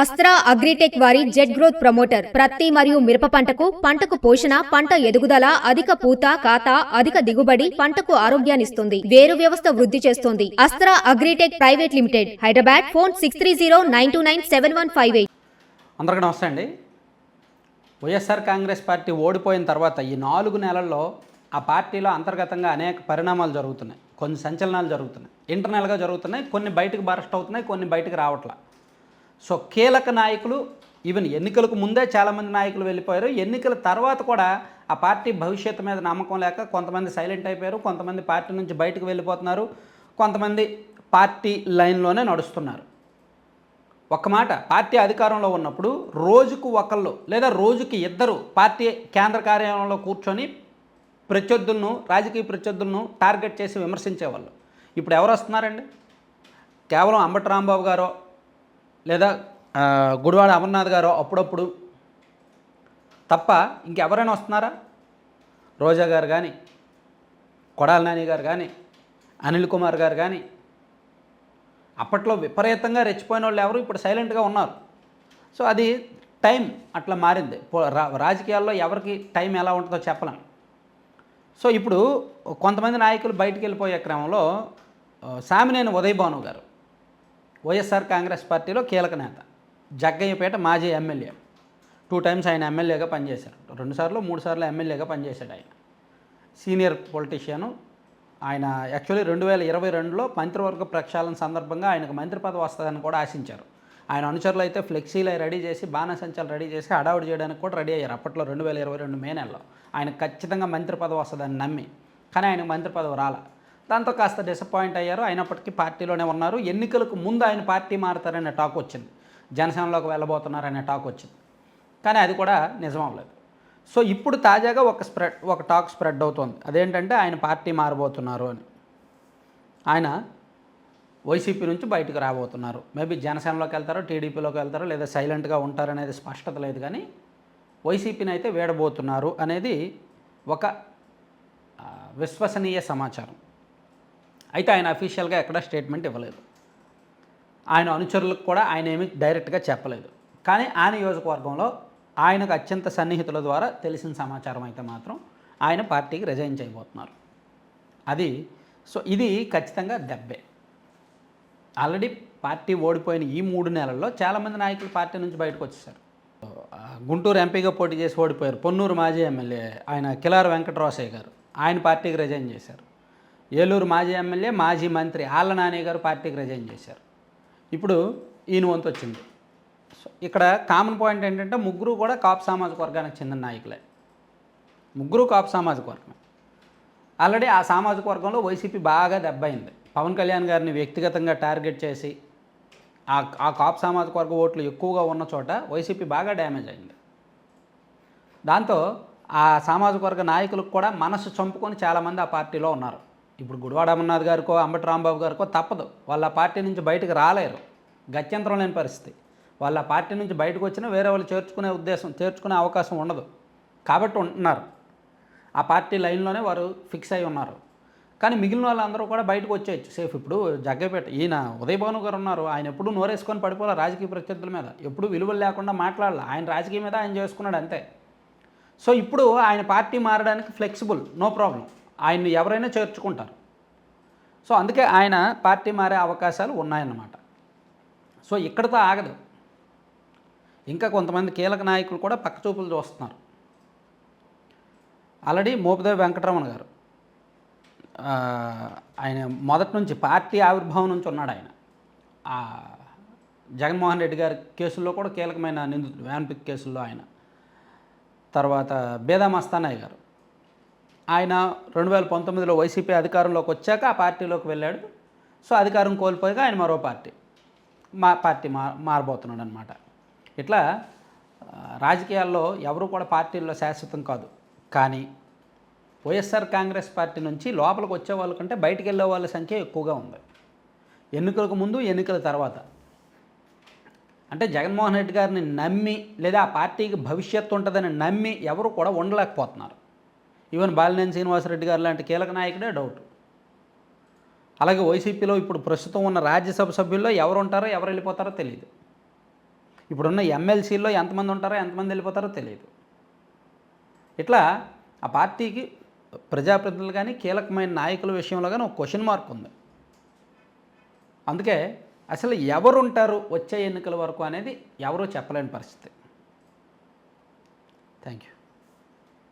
Astra Agritech వారి jet growth promoter ప్రత్తి మరియు మిరప పంటకు పంటకు పోషణ పంట ఎదుగుదల అధిక పూత కాత అధిక దిగుబడి పంటకు ఆరోగ్యాన్నిస్తుంది వేరు వ్యవస్థ వృద్ధి చేస్తుంది. Astra Agritech private limited Hyderabad phone six three zero nine two nine seven one five eight. అందరికీ నమస్తే అండి. వైఎస్ఆర్ కాంగ్రెస్ పార్టీ ఓడిపోయిన తర్వాత ఈ నాలుగు నెలల్లో ఆ పార్టీలో అంతర్గతంగా అనేక పరిణామాలు జరుగుతున్నాయి. కొన్ని సంచలనాలు జరుగుతున్నాయి. ఇంటర్నల్గా జరుగుతున్నాయి. కొన్ని బయటకు బరస్ట్ అవుతున్నాయి. కొన్ని బయటకు రావట్లా. సో కీలక నాయకులు ఈవెన్ ఎన్నికలకు ముందే చాలామంది నాయకులు వెళ్ళిపోయారు. ఎన్నికల తర్వాత కూడా ఆ పార్టీ భవిష్యత్తు మీద నమ్మకం లేక కొంతమంది సైలెంట్ అయిపోయారు. కొంతమంది పార్టీ నుంచి బయటకు వెళ్ళిపోతున్నారు. కొంతమంది పార్టీ లైన్లోనే నడుస్తున్నారు. ఒక మాట పార్టీ అధికారంలో ఉన్నప్పుడు రోజుకు ఒకళ్ళు లేదా రోజుకి ఇద్దరు పార్టీ కేంద్ర కార్యాలయంలో కూర్చొని ప్రత్యర్థులను రాజకీయ ప్రత్యర్థులను టార్గెట్ చేసి విమర్శించేవాళ్ళు. ఇప్పుడు ఎవరు వస్తున్నారండి? కేవలం అంబటి రాంబాబు గారో లేదా గుడివాడ అమర్నాథ్ గారో అప్పుడప్పుడు తప్ప ఇంకెవరైనా వస్తున్నారా? రోజా గారు కానీ కొడాల నాని గారు కానీ అనిల్ కుమార్ గారు కానీ అప్పట్లో విపరీతంగా రెచ్చిపోయిన వాళ్ళు ఎవరు ఇప్పుడు సైలెంట్గా ఉన్నారు. సో అది టైం అట్లా మారింది. రాజకీయాల్లో ఎవరికి టైం ఎలా ఉంటుందో చెప్పలేం. సో ఇప్పుడు కొంతమంది నాయకులు బయటికి వెళ్ళిపోయే క్రమంలో సామినేని ఉదయభాను గారు వైఎస్ఆర్ కాంగ్రెస్ పార్టీలో కీలక నేత. జగ్గయ్యపేట మాజీ ఎమ్మెల్యే. టూ టైమ్స్ ఆయన ఎమ్మెల్యేగా పనిచేశారు రెండుసార్లు మూడు సార్లు ఎమ్మెల్యేగా పనిచేశాడు ఆయన. సీనియర్ పొలిటీషియను ఆయన యాక్చువల్లీ రెండు వేల ఇరవై రెండులో మంత్రివర్గ ప్రక్షాళన సందర్భంగా ఆయనకు మంత్రి పదవి వస్తుందని కూడా ఆశించారు. ఆయన అనుచరులు అయితే ఫ్లెక్సీలు అవి రెడీ చేసి బాణసంచాలు రెడీ చేసి హడావుడి చేయడానికి కూడా రెడీ అయ్యారు అప్పట్లో రెండు వేల ఇరవై రెండు మే నెలలో. ఆయన ఖచ్చితంగా మంత్రి పదవి వస్తుందని నమ్మి. కానీ ఆయనకు మంత్రి పదవి రాలే. దాంతో కాస్త డిసప్పాయింట్ అయ్యారు. అయినప్పటికీ పార్టీలోనే ఉన్నారు. ఎన్నికలకు ముందు ఆయన పార్టీ మారతారనే టాక్ వచ్చింది. జనసేనలోకి వెళ్ళబోతున్నారనే టాక్ వచ్చింది. కానీ అది కూడా నిజం అవ్వలేదు సో ఇప్పుడు తాజాగా ఒక స్ప్రెడ్ ఒక టాక్ స్ప్రెడ్ అవుతోంది. అదేంటంటే ఆయన పార్టీ మారబోతున్నారు అని. ఆయన వైసీపీ నుంచి బయటకు రాబోతున్నారు. మేబీ జనసేనలోకి వెళ్తారో టీడీపీలోకి వెళ్తారో లేదా సైలెంట్గా ఉంటారనేది స్పష్టత లేదు కానీ వైసీపీని అయితే వేడబోతున్నారు అనేది ఒక విశ్వసనీయ సమాచారం. అయితే ఆయన అఫీషియల్గా ఎక్కడ స్టేట్మెంట్ ఇవ్వలేదు. ఆయన అనుచరులకు కూడా ఆయన ఏమి డైరెక్ట్గా చెప్పలేదు. కానీ ఆ నియోజకవర్గంలో ఆయనకు అత్యంత సన్నిహితుల ద్వారా తెలిసిన సమాచారం అయితే మాత్రం ఆయన పార్టీకి రిజైన్ చేయబోతున్నారు. అది సో ఇది ఖచ్చితంగా దెబ్బే. ఆల్రెడీ పార్టీ ఓడిపోయిన ఈ మూడు నెలల్లో చాలామంది నాయకులు పార్టీ నుంచి బయటకు వచ్చేసారు. గుంటూరు ఎంపీగా పోటీ చేసి ఓడిపోయారు. పొన్నూరు మాజీ ఎమ్మెల్యే ఆయన కిలార్ వెంకటరాసయ్య గారు. ఆయన పార్టీకి రిజైన్ చేశారు. ఏలూరు మాజీ ఎమ్మెల్యే మాజీ మంత్రి ఆళ్ళ నాని గారు పార్టీకి రిజైన్ చేశారు. ఇప్పుడు ఈయన వంతు వచ్చింది. సో ఇక్కడ కామన్ పాయింట్ ఏంటంటే ముగ్గురు కూడా కాపు సామాజిక వర్గానికి చెందిన నాయకులే. ముగ్గురు కాపు సామాజిక వర్గం. ఆల్రెడీ ఆ సామాజిక వర్గంలో వైసీపీ బాగా దెబ్బైంది పవన్ కళ్యాణ్ గారిని వ్యక్తిగతంగా టార్గెట్ చేసి ఆ ఆ కాపు సామాజిక వర్గ ఓట్లు ఎక్కువగా ఉన్న చోట వైసీపీ బాగా డ్యామేజ్ అయింది. దాంతో ఆ సామాజిక వర్గ నాయకులకు కూడా మనసు చంపుకొని చాలామంది ఆ పార్టీలో ఉన్నారు. ఇప్పుడు గుడివాడ అమర్నాథ్ గారికో అంబటి రాంబాబు గారికో తప్పదు. వాళ్ళ పార్టీ నుంచి బయటకు రాలేరు. గత్యంతరం లేని పరిస్థితి. వాళ్ళ పార్టీ నుంచి బయటకు వచ్చినా వేరే వాళ్ళు చేర్చుకునే ఉద్దేశం చేర్చుకునే అవకాశం ఉండదు. కాబట్టి ఉంటున్నారు. ఆ పార్టీ లైన్లోనే వారు ఫిక్స్ అయి ఉన్నారు. కానీ మిగిలిన వాళ్ళందరూ కూడా బయటకు వచ్చేయచ్చు. సేఫ్ ఇప్పుడు జగ్గపేట ఈయన ఉదయభాను గారు ఉన్నారు. ఆయన ఎప్పుడు నోరేసుకొని పడిపోలే రాజకీయ ప్రత్యర్థుల మీద. ఎప్పుడు విలువలు లేకుండా మాట్లాడాలి. ఆయన రాజకీయ మీద ఆయన చేసుకున్నాడు అంతే. సో ఇప్పుడు ఆయన పార్టీ మారడానికి ఫ్లెక్సిబుల్ నో ప్రాబ్లం ఆయన్ని ఎవరైనా చేర్చుకుంటారు. సో అందుకే ఆయన పార్టీ మారే అవకాశాలు ఉన్నాయన్నమాట. సో ఇక్కడతో ఆగదు. ఇంకా కొంతమంది కీలక నాయకులు కూడా పక్క చూపులు చూస్తున్నారు ఆల్రెడీ మోపిదేవి వెంకటరమణ గారు ఆయన మొదటి నుంచి పార్టీ ఆవిర్భావం నుంచి ఉన్నాడు ఆయన. జగన్మోహన్ రెడ్డి గారి కేసుల్లో కూడా కీలకమైన నిందితుడు వ్యాన్పిక్ కేసుల్లో ఆయన. తర్వాత బేదా మస్తానాయ్ గారు. ఆయన రెండు వేల పంతొమ్మిదిలో వైసీపీ అధికారంలోకి వచ్చాక ఆ పార్టీలోకి వెళ్ళాడు. సో అధికారం కోల్పోయాక ఆయన మరో పార్టీ మా పార్టీ మా మారబోతున్నాడు అనమాట ఇట్లా రాజకీయాల్లో ఎవరు కూడా పార్టీల్లో శాశ్వతం కాదు. కానీ వైఎస్ఆర్ కాంగ్రెస్ పార్టీ నుంచి లోపలికి వచ్చే వాళ్ళ కంటే బయటికి వెళ్ళే వాళ్ళ సంఖ్య ఎక్కువగా ఉంది. ఎన్నికలకు ముందు ఎన్నికల తర్వాత. అంటే జగన్మోహన్ రెడ్డి గారిని నమ్మి లేదా ఆ పార్టీకి భవిష్యత్తు ఉంటుందని నమ్మి ఎవరు కూడా ఉండలేకపోతున్నారు. ఈవెన్ బాలినేని శ్రీనివాసరెడ్డి గారు లాంటి కీలక నాయకుడే డౌట్ అలాగే వైసీపీలో ఇప్పుడు ప్రస్తుతం ఉన్న రాజ్యసభ సభ్యుల్లో ఎవరు ఉంటారో ఎవరు వెళ్ళిపోతారో తెలియదు ఇప్పుడున్న ఎమ్మెల్సీల్లో ఎంతమంది ఉంటారో ఎంతమంది వెళ్ళిపోతారో తెలియదు ఇట్లా ఆ పార్టీకి ప్రజాప్రతినిధులు కానీ కీలకమైన నాయకుల విషయంలో కానీ ఒక క్వశ్చన్ మార్క్ ఉంది. అందుకే అసలు ఎవరు ఉంటారు వచ్చే ఎన్నికల వరకు అనేది ఎవరూ చెప్పలేని పరిస్థితి. Thank you